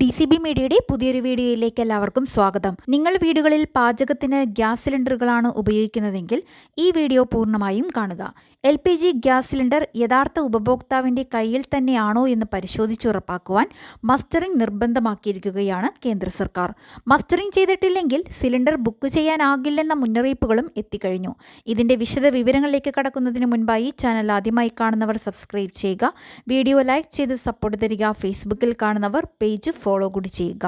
D C B മീഡിയയുടെ പുതിയൊരു വീഡിയോയിലേക്ക് എല്ലാവർക്കും സ്വാഗതം. നിങ്ങൾ വീടുകളിൽ പാചകത്തിന് ഗ്യാസ് സിലിണ്ടറുകളാണ് ഉപയോഗിക്കുന്നതെങ്കിൽ ഈ വീഡിയോ പൂർണമായും കാണുക. L P G gas cylinder യഥാർത്ഥ ഉപഭോക്താവിന്റെ കയ്യിൽ തന്നെയാണോ എന്ന് പരിശോധിച്ചുറപ്പാക്കുവാൻ മസ്റ്ററിംഗ് നിർബന്ധമാക്കിയിരിക്കുകയാണ് കേന്ദ്ര സർക്കാർ. മസ്റ്ററിംഗ് ചെയ്തിട്ടില്ലെങ്കിൽ സിലിണ്ടർ ബുക്ക് ചെയ്യാനാകില്ലെന്ന മുന്നറിയിപ്പുകളും എത്തിക്കഴിഞ്ഞു. ഇതിന്റെ വിശദ വിവരങ്ങളിലേക്ക് കടക്കുന്നതിന് മുൻപായി ചാനൽ ആദ്യമായി കാണുന്നവർ സബ്സ്ക്രൈബ് ചെയ്യുക. വീഡിയോ ലൈക്ക് ചെയ്ത് സപ്പോർട്ട് തരിക. ഫേസ്ബുക്കിൽ കാണുന്നവർ പേജ് ഫോളോ കൂടി ചെയ്യുക.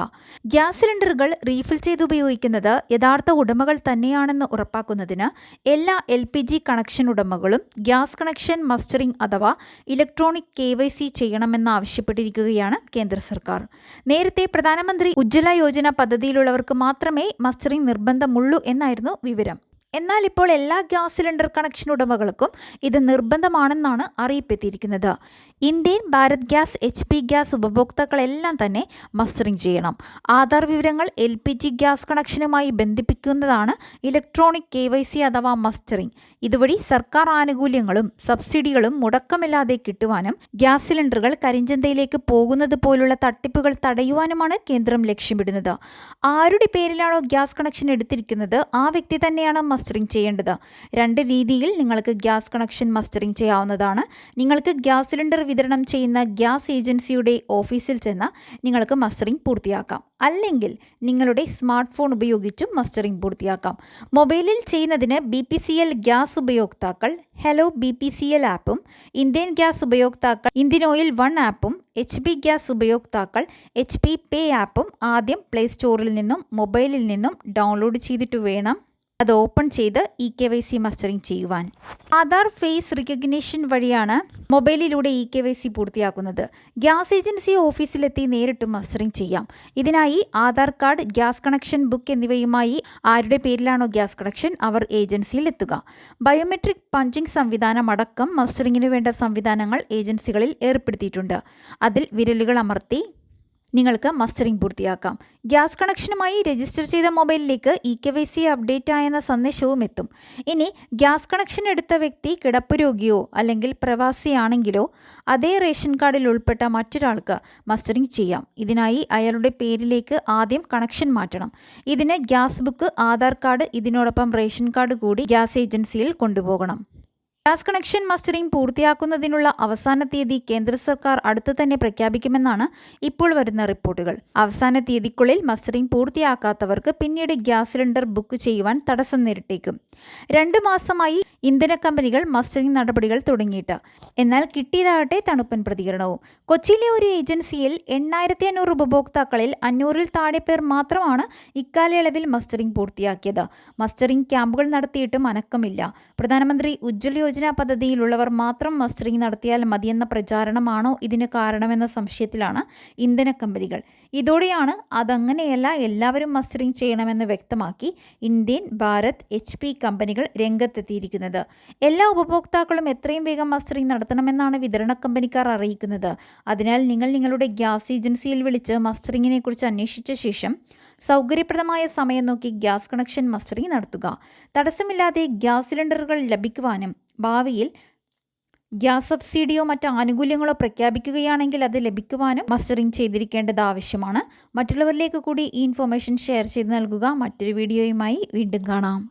ഗ്യാസ് സിലിണ്ടറുകൾ റീഫിൽ ചെയ്ത് ഉപയോഗിക്കുന്നത് യഥാർത്ഥ ഉടമകൾ തന്നെയാണെന്ന് ഉറപ്പാക്കുന്നതിന് എല്ലാ എൽ പി ജി കണക്ഷൻ ഉടമകളും ഗ്യാസ് കണക്ഷൻ മസ്റ്ററിംഗ് അഥവാ ഇലക്ട്രോണിക് കെ വൈ സി ചെയ്യണമെന്ന് കേന്ദ്ര സർക്കാർ. നേരത്തെ പ്രധാനമന്ത്രി ഉജ്ജ്വല യോജന പദ്ധതിയിലുള്ളവർക്ക് മാത്രമേ മസ്റ്ററിംഗ് നിർബന്ധമുള്ളൂ എന്നായിരുന്നു വിവരം. എന്നാൽ ഇപ്പോൾ എല്ലാ ഗ്യാസ് സിലിണ്ടർ കണക്ഷൻ ഉടമകൾക്കും ഇത് നിർബന്ധമാണെന്നാണ് അറിയിപ്പെത്തിയിരിക്കുന്നത്. Indian Bharat gas H P gas ഉപഭോക്താക്കളെല്ലാം തന്നെ മസ്റ്ററിംഗ് ചെയ്യണം. ആധാർ വിവരങ്ങൾ എൽ പി ജി ഗ്യാസ് കണക്ഷനുമായി ബന്ധിപ്പിക്കുന്നതാണ് ഇലക്ട്രോണിക് കെ വൈ സി അഥവാ മസ്റ്ററിംഗ്. ഇതുവഴി സർക്കാർ ആനുകൂല്യങ്ങളും സബ്സിഡികളും മുടക്കമില്ലാതെ കിട്ടുവാനും ഗ്യാസ് സിലിണ്ടറുകൾ കരിഞ്ചന്തയിലേക്ക് പോകുന്നത് പോലുള്ള തട്ടിപ്പുകൾ തടയുവാനുമാണ് കേന്ദ്രം ലക്ഷ്യമിടുന്നത്. ആരുടെ പേരിലാണോ ഗ്യാസ് കണക്ഷൻ എടുത്തിരിക്കുന്നത് ആ വ്യക്തി തന്നെയാണ് മസ്റ്ററിംഗ് ചെയ്യേണ്ടത്. രണ്ട് രീതിയിൽ നിങ്ങൾക്ക് ഗ്യാസ് കണക്ഷൻ മസ്റ്ററിംഗ് ചെയ്യാവുന്നതാണ്. നിങ്ങൾക്ക് ഗ്യാസ് സിലിണ്ടർ വിതരണം ചെയ്യുന്ന ഗ്യാസ് ഏജൻസിയുടെ ഓഫീസിൽ ചെന്ന് നിങ്ങൾക്ക് മസ്റ്ററിംഗ് പൂർത്തിയാക്കാം. അല്ലെങ്കിൽ നിങ്ങളുടെ സ്മാർട്ട് ഫോൺ ഉപയോഗിച്ചും മസ്റ്ററിംഗ് പൂർത്തിയാക്കാം. മൊബൈലിൽ ചെയ്യുന്നതിന് B P C L gas ഉപയോക്താക്കൾ hello B P C L ആപ്പും ഇന്ത്യൻ ഗ്യാസ് ഉപയോക്താക്കൾ ഇന്ത്യൻ ഓയിൽ വൺ ആപ്പും എച്ച് പി ഗ്യാസ് ഉപയോക്താക്കൾ എച്ച് പി പേ ആപ്പും ആദ്യം പ്ലേ സ്റ്റോറിൽ നിന്നും മൊബൈലിൽ നിന്നും ഡൗൺലോഡ് ചെയ്തിട്ട് വേണം. അത് ഓപ്പൺ ചെയ്ത് e K Y C mustering ചെയ്യുവാൻ. ആധാർ ഫേസ് റിക്കഗ്നേഷൻ വഴിയാണ് മൊബൈലിലൂടെ ഇ കെ വൈ സി പൂർത്തിയാക്കുന്നത്. ഗ്യാസ് ഏജൻസി ഓഫീസിലെത്തി നേരിട്ട് മസ്റ്ററിംഗ് ചെയ്യാം. ഇതിനായി Aadhaar card gas connection book എന്നിവയുമായി ആരുടെ പേരിലാണോ ഗ്യാസ് കണക്ഷൻ അവർ ഏജൻസിയിൽ എത്തുക ബയോമെട്രിക് പഞ്ചിംഗ് സംവിധാനം അടക്കം മസ്റ്ററിങ്ങിന് വേണ്ട സംവിധാനങ്ങൾ ഏജൻസികളിൽ ഏർപ്പെടുത്തിയിട്ടുണ്ട്. അതിൽ വിരലുകൾ അമർത്തി നിങ്ങൾക്ക് മസ്റ്ററിംഗ് പൂർത്തിയാക്കാം. ഗ്യാസ് കണക്ഷനുമായി രജിസ്റ്റർ ചെയ്ത മൊബൈലിലേക്ക് e K Y C update ആയെന്ന സന്ദേശവും എത്തും. ഇനി ഗ്യാസ് കണക്ഷൻ എടുത്ത വ്യക്തി കിടപ്പ് രോഗിയോ അല്ലെങ്കിൽ പ്രവാസിയാണെങ്കിലോ അതേ റേഷൻ കാർഡിൽ ഉൾപ്പെട്ട മറ്റൊരാൾക്ക് മസ്റ്ററിംഗ് ചെയ്യാം. ഇതിനായി അയാളുടെ പേരിലേക്ക് ആദ്യം കണക്ഷൻ മാറ്റണം. ഇതിന് ഗ്യാസ് ബുക്ക് ആധാർ കാർഡ് ഇതിനോടൊപ്പം റേഷൻ കാർഡ് കൂടി ഗ്യാസ് ഏജൻസിയിൽ കൊണ്ടുപോകണം. ഗ്യാസ് കണക്ഷൻ മസ്റ്ററിംഗ് പൂർത്തിയാക്കുന്നതിനുള്ള അവസാന തീയതി കേന്ദ്ര സർക്കാർ അടുത്തു തന്നെ പ്രഖ്യാപിക്കുമെന്നാണ് ഇപ്പോൾ വരുന്ന റിപ്പോർട്ടുകൾ. അവസാന തീയതിക്കുള്ളിൽ മസ്റ്ററിംഗ് പൂർത്തിയാക്കാത്തവർക്ക് പിന്നീട് ഗ്യാസ് സിലിണ്ടർ ബുക്ക് ചെയ്യുവാൻ തടസ്സം നേരിട്ടേക്കും. രണ്ടു മാസമായി ഇന്ധന കമ്പനികൾ മസ്റ്ററിംഗ് നടപടികൾ തുടങ്ങിയിട്ട്. എന്നാൽ കിട്ടിയതാകട്ടെ തണുപ്പൻ പ്രതികരണവും. കൊച്ചിയിലെ ഒരു ഏജൻസിയിൽ എണ്ണായിരത്തി അഞ്ഞൂറ് ഉപഭോക്താക്കളിൽ അഞ്ഞൂറിൽ താഴെ പേർ മാത്രമാണ് ഇക്കാലയളവിൽ മസ്റ്ററിംഗ് പൂർത്തിയാക്കിയത്. മസ്റ്ററിംഗ് ക്യാമ്പുകൾ നടത്തിയിട്ടും അനക്കമില്ല. പ്രധാനമന്ത്രി ഉജ്ജ്വൽ യോജന പദ്ധതിയിലുള്ളവർ മാത്രം മസ്റ്ററിംഗ് നടത്തിയാൽ മതിയെന്ന പ്രചാരണമാണോ ഇതിന് കാരണമെന്ന സംശയത്തിലാണ് ഇന്ധന കമ്പനികൾ. ഇതോടെയാണ് അതങ്ങനെയല്ല എല്ലാവരും മസ്റ്ററിംഗ് ചെയ്യണമെന്ന് വ്യക്തമാക്കി ഇന്ത്യൻ ഭാരത് എച്ച് പി കമ്പനികൾ രംഗത്തെത്തിയിരിക്കുന്നത്. എല്ലാ ഉപഭോക്താക്കളും എത്രയും വേഗം മസ്റ്ററിംഗ് നടത്തണമെന്നാണ് വിതരണ കമ്പനിക്കാർ അറിയിക്കുന്നത്. അതിനാൽ നിങ്ങൾ നിങ്ങളുടെ ഗ്യാസ് ഏജൻസിയിൽ വിളിച്ച് മസ്റ്ററിങ്ങിനെ കുറിച്ച് അന്വേഷിച്ച ശേഷം സൗകര്യപ്രദമായ സമയം നോക്കി ഗ്യാസ് കണക്ഷൻ മസ്റ്ററിംഗ് നടത്തുക. തടസ്സമില്ലാതെ ഗ്യാസ് സിലിണ്ടറുകൾ ലഭിക്കുവാനും ഭാവിയിൽ ഗ്യാസ് സബ്സിഡിയോ മറ്റ് ആനുകൂല്യങ്ങളോ പ്രഖ്യാപിക്കുകയാണെങ്കിൽ അത് ലഭിക്കുവാനും മസ്റ്ററിംഗ് ചെയ്തിരിക്കേണ്ടത് ആവശ്യമാണ്. മറ്റുള്ളവരിലേക്ക് കൂടി ഈ ഇൻഫർമേഷൻ ഷെയർ ചെയ്ത് നൽകുക. മറ്റൊരു വീഡിയോയുമായി വീണ്ടും കാണാം.